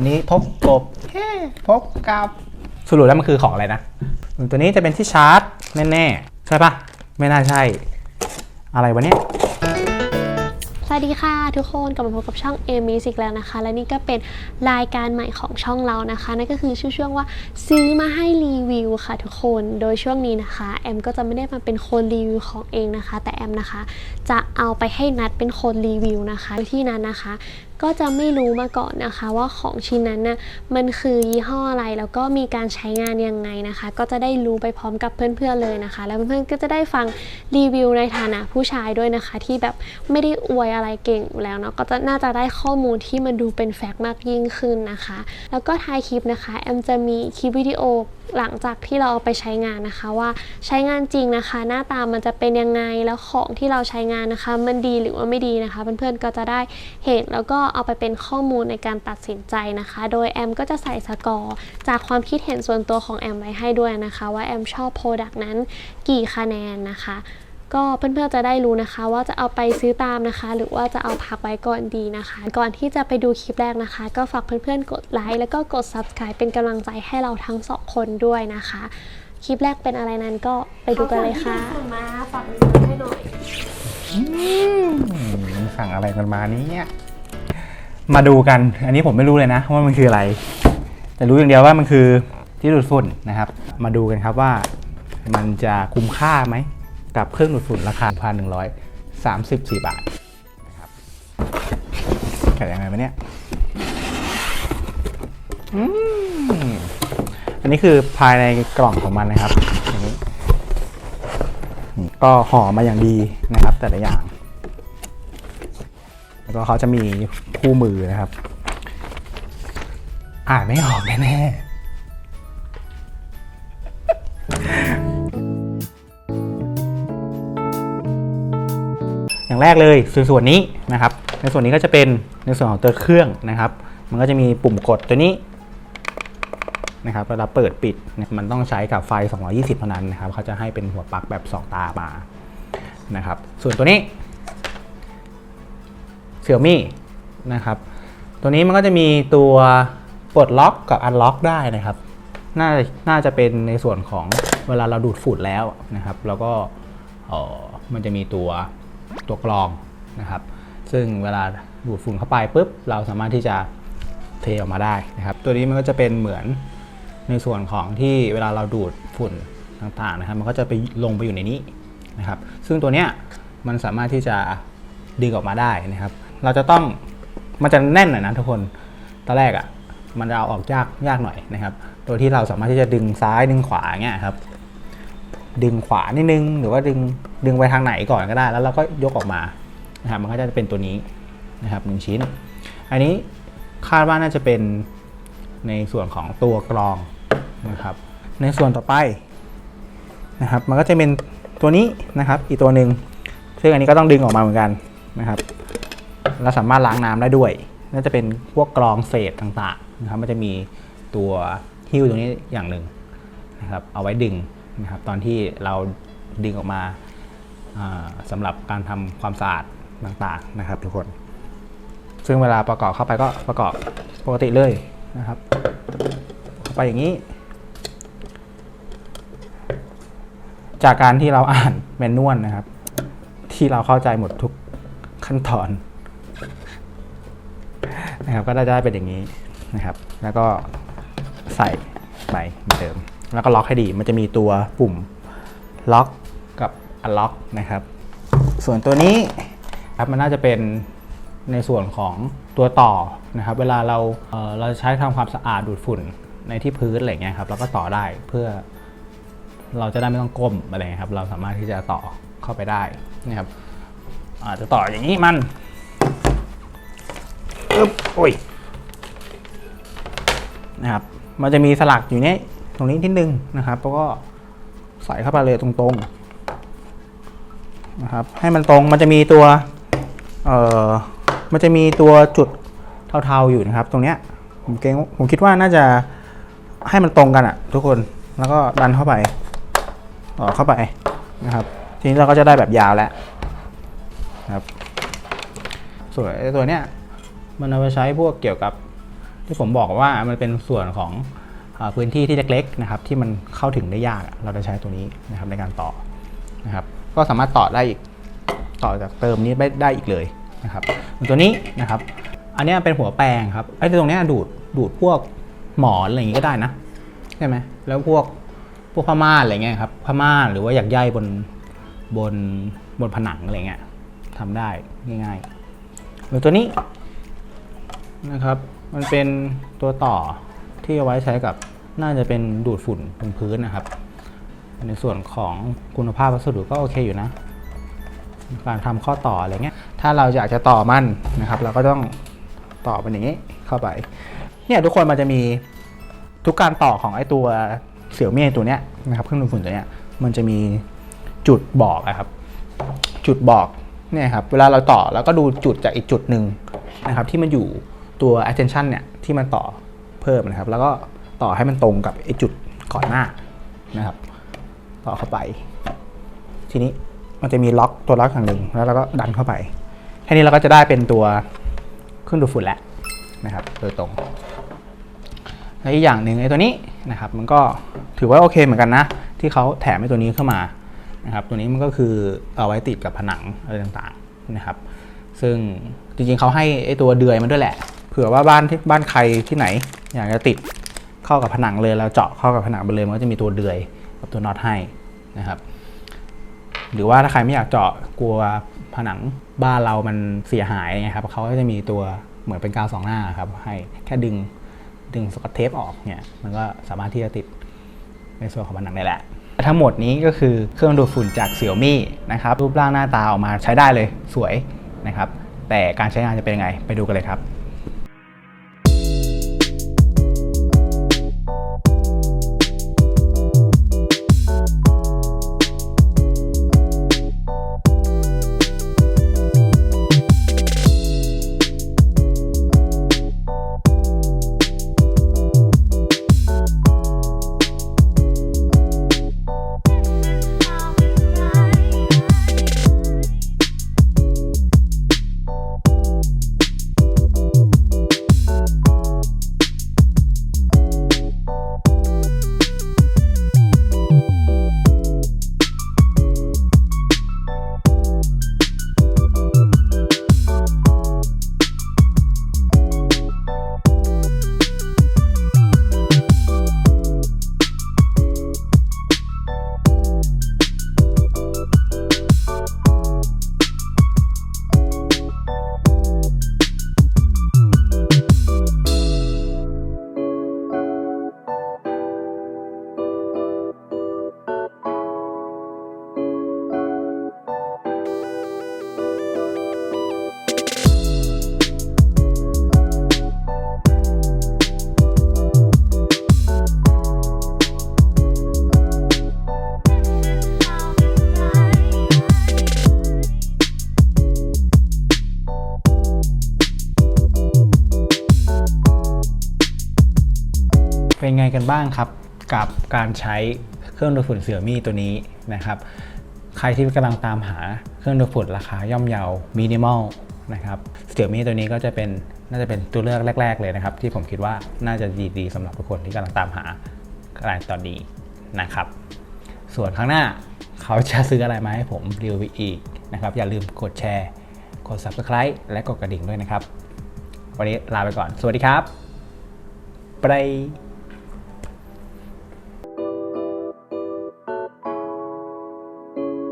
วันนี้พบกบเฮ้พบกับสรุปแล้วมันคือของอะไรนะ ตัวนี้จะเป็นที่ชาร์จแน่ๆ ใช่ปะไม่น่าใช่ อะไรวะเนี่ยสวัสดีค่ะทุกคนกลับมาพบกับช่อง A Music แล้วนะคะ และนี่ก็เป็นรายการใหม่ของช่องเรานะคะ นั่นก็คือชื่อช่วงว่าซื้อมาให้รีวิวค่ะทุกคนโดยช่วงนี้นะคะ แอมก็จะไม่ได้มาเป็นคนรีวิวของเองนะคะ แต่แอมนะคะ จะเอาไปให้นัดเป็นคนรีวิวนะคะโดยที่นั้นนะคะ ก็จะไม่รู้มาก่อนนะคะ ว่าของชิ้นนั้นน่ะมันคือยี่ห้ออะไรแล้วก็มีการใช้งานยังไงนะคะ ก็จะได้รู้ไปพร้อมกับเพื่อนๆเลยนะคะ แล้วเพื่อนๆก็จะได้ฟังรีวิวในฐานะผู้ชายด้วยนะคะ ที่แบบไม่ได้อวยอะไรเก่งแล้วเนาะก็จะน่าจะได้ข้อมูลที่มันดูเป็นแฟกต์มากยิ่งขึ้นนะคะ แล้วก็ท้ายคลิปนะคะแอมจะมีคลิปวิดีโอ หลังจากที่เราเอาไปใช้งานนะคะว่าใช้งานจริงนะคะ หน้าตามันจะเป็นยังไงแล้วของที่เราใช้งานนะคะ มันดีหรือว่าไม่ดีนะคะเพื่อนๆก็จะได้เห็นแล้วก็เอาไปเป็นข้อมูลในการตัดสินใจนะคะ โดยแอมก็จะใส่สกอร์จากความคิดเห็นส่วนตัวของแอมไว้ให้ด้วยนะคะ ว่าแอมชอบโปรดักต์นั้นกี่คะแนนนะคะ ก็เพื่อนๆจะได้รู้นะคะ ว่าจะเอาไปซื้อตามนะคะ หรือว่าจะเอาพักไว้ก่อนดีนะคะ ก่อนที่จะไปดูคลิปแรกนะคะ ก็ฝากเพื่อนๆกดไลค์แล้วก็กด subscribe เป็นกำลังใจให้เราทั้งสองคนด้วยนะคะ คลิปแรกเป็นอะไรนั้นก็ไปดูกันเลยค่ะมาฝากรีวิวให้หน่อยอืมสั่งอะไรกันมาเนี่ยมาดูกัน อันนี้ผมไม่รู้เลยนะว่ามันคืออะไร แต่รู้อย่างเดียวว่ามันคือที่ดูดฝุ่นนะครับ มาดูกันครับว่ามันจะคุ้มค่าไหม กับเครื่องดูดฝุ่นราคา 1,134 บาทนะครับแกะยังไงวะเนี่ยอันนี้คือภายในกล่องของมันนะครับอย่างนี้ก็ห่อมาอย่างดีนะครับ แต่ละอย่าง แล้วก็เขาจะมีคู่มือนะครับ อ่านไม่ออกแน่ๆ อย่างแรกเลยส่วนส่วนนี้นะครับ ในส่วนนี้ก็จะเป็นในส่วนของตัวเครื่องนะครับ มันก็จะมีปุ่มกดตัวนี้นะครับเวลาเปิดปิดมันต้องใช้กับไฟ 220 เท่านั้นนะครับเขาจะให้เป็นหัวปลั๊กแบบ 2 ตามานะครับ ส่วนตัวนี้เสี่ยมี่นะครับ ตัวนี้มันก็จะมีตัวปลดล็อกกับอันล็อกได้นะครับ น่าน่าจะเป็นในส่วนของเวลาเราดูดฝุ่นแล้วนะครับ แล้วก็มันจะมีตัว ตัวกรองนะครับ ซึ่งเวลาดูดฝุ่นเข้าไปปุ๊บเราสามารถที่จะเทออกมาได้นะครับ ตัวนี้มันก็จะเป็นเหมือนในส่วนของที่เวลาเราดูดฝุ่นต่างๆนะครับ มันก็จะไปลงไปอยู่ในนี้นะครับ ซึ่งตัวเนี้ยมันสามารถที่จะดึงออกมาได้นะครับ เราจะต้องมันจะแน่นหน่อยนะทุกคนตอนแรกอะ่ะมันจะเอาออกยากยากหน่อยนะครับ โดยที่เราสามารถที่จะดึงซ้ายดึงขวาเงี้ยครับ ดึงขวานิดนึง หรือว่าดึงดึงไปทางไหนก่อนก็ได้ แล้วเราก็ยกออกมานะครับมันก็จะเป็นตัวนี้นะครับหนึ่งชิ้น อันนี้คาดว่าน่าจะเป็นในส่วนของตัวกรองนะครับ ในส่วนต่อไปนะครับ มันก็จะเป็นตัวนี้นะครับ อีกตัวหนึ่งซึ่งอันนี้ก็ต้องดึงออกมาเหมือนกันนะครับเราสามารถล้างน้ำได้ด้วย น่าจะเป็นพวกกรองเศษต่างๆนะครับ มันจะมีตัวหิ้วตรงนี้อย่างหนึ่งนะครับ เอาไว้ดึง นะครับตอนที่เราดึงออกมาอ่าสำหรับการทำความสะอาดต่างๆนะครับทุกคน ซึ่งเวลาประกอบเข้าไปก็ประกอบปกติเลยนะครับเข้าไปอย่างนี้ จากการที่เราอ่านแมนนวลนะครับ ที่เราเข้าใจหมดทุกขั้นตอนนะครับก็ได้ได้เป็นอย่างนี้นะครับ แล้วก็ใส่ไปเหมือนเดิม แล้วก็ล็อกให้ดี มันจะมีตัวปุ่มล็อกกับอันล็อกนะครับ ส่วนตัวนี้ครับมันน่าจะเป็นในส่วนของตัวต่อนะครับ เวลาเราเเราใช้ทำความสะอาดดูดฝุ่นในที่พื้นอะไรเงี้ยครับเราก็ต่อได้เพื่อเราจะได้ไม่ต้องก้มอะไรครับ เราสามารถที่จะต่อเข้าไปได้นะครับอาจจะต่ออย่างนี้มันอึ๊บโอ้ยนะครับ มันจะมีสลักอยู่เนี้ย ตรงนี้นิดนึงนะครับแล้วก็ใส่เข้าไปเลยตรงๆนะครับ ให้มันตรงมันจะมีตัวเอ่อมันจะมีตัวจุดเทาๆอยู่นะครับ ตรงเนี้ยผมเกรงผมคิดว่าน่าจะให้มันตรงกันอะทุกคนแล้วก็ดันเข้าไปต่อเข้าไปนะครับ ทีนี้เราก็จะได้แบบยาวแล้วนะครับ ส่วนตัวเนี้ยมันเอาไปใช้พวกเกี่ยวกับที่ผมบอกว่ามันเป็นส่วนของ พื้นที่ที่เล็กๆนะครับที่มันเข้าถึงได้ยากเราจะใช้ตัวนี้นะครับในการต่อนะครับก็สามารถต่อได้อีกต่อจากเติมนี้ได้ได้อีกเลยนะครับตัวนี้นะครับอันนี้เป็นหัวแปรงครับไอ้ตรงนี้ดูดดูดพวกหมอนอะไรอย่างงี้ก็ได้นะใช่ไหมแล้วพวกพวกผ้าม่านอะไรเงี้ยครับผ้าม่านหรือว่าอยากใยบนบนบนผนังอะไรเงี้ยทำได้ง่ายๆหรือตัวนี้นะครับมันเป็นตัวต่อที่เอาไว้ใช้กับ น่าจะเป็นดูดฝุ่นบนพื้นนะครับ ในส่วนของคุณภาพวัสดุก็โอเคอยู่นะ การทำข้อต่ออะไรเงี้ย ถ้าเราอยากจะต่อมันนะครับ เราก็ต้องต่อเป็นอย่างนี้เข้าไป เนี่ยทุกคนมันจะมีทุกการต่อของไอ้ตัวเสี่ยวมี่ตัวเนี้ยนะครับเครื่องดูดฝุ่นตัวเนี้ยมันจะมีจุดบอกอะครับ จุดบอกเนี่ยครับเวลาเราต่อเราก็ดูจุดจากอีกจุดหนึ่งนะครับที่มันอยู่ตัว attention เนี่ยที่มันต่อเพิ่มนะครับ แล้วก็ ต่อให้มันตรงกับไอ้จุดก่อนหน้านะครับ ต่อเข้าไป ทีนี้มันจะมีล็อกตัวล็อกอย่างหนึ่งแล้วเราก็ดันเข้าไปแค่นี้เราก็จะได้เป็นตัวเครื่องดูดฝุ่นแล้วนะครับ โดยตรงและอีกอย่างหนึ่งไอ้ตัวนี้นะครับ มันก็ถือว่าโอเคเหมือนกันนะ ที่เขาแถมไอ้ตัวนี้เข้ามานะครับ ตัวนี้มันก็คือเอาไว้ติดกับผนังอะไรต่างๆนะครับ ซึ่งจริงๆเขาให้ไอ้ตัวเดือยมันด้วยแหละ เผื่อว่าบ้านที่บ้านใครที่ไหนอยากจะติด เข้ากับผนังเลยแล้วเจาะเข้ากับผนังไปเลยมันก็จะมีตัวเดือยกับตัวน็อตให้นะครับหรือว่าถ้าใครไม่อยากเจาะกลัวผนังบ้านเรามันเสียหายไงครับเขาก็จะมีตัวเหมือนเป็นกาวสองหน้าครับให้แค่ดึงดึงสกอตเทปออกเนี่ยมันก็สามารถที่จะติดในส่วนของผนังได้แหละทั้งหมดนี้ก็คือเครื่องดูดฝุ่นจากเสี่ยวมี่นะครับรูปร่างหน้าตาออกมาใช้ได้เลยสวยนะครับแต่การใช้งานจะเป็นยังไงไปดูกันเลยครับ ไงกันบ้างครับกับการใช้เครื่องดูดฝุ่นเสี่ยมี่ตัวนี้นะครับใครที่กำลังตามหาเครื่องดูดฝุ่นราคาย่อมเยามินิมอลนะครับเสี่ยมี่ตัวนี้ก็จะเป็นน่าจะเป็นตัวเลือกแรก ๆ เลยนะครับ ที่ผมคิดว่าน่าจะดีๆสำหรับทุกคนที่กำลังตามหาอะไรตอนนี้นะครับ ส่วนข้างหน้าเขาจะซื้ออะไรมาให้ผมรีวิวอีกนะครับ อย่าลืมกดแชร์ กด subscribe และกดกระดิ่งด้วยนะครับ วันนี้ลาไปก่อน สวัสดีครับ ไป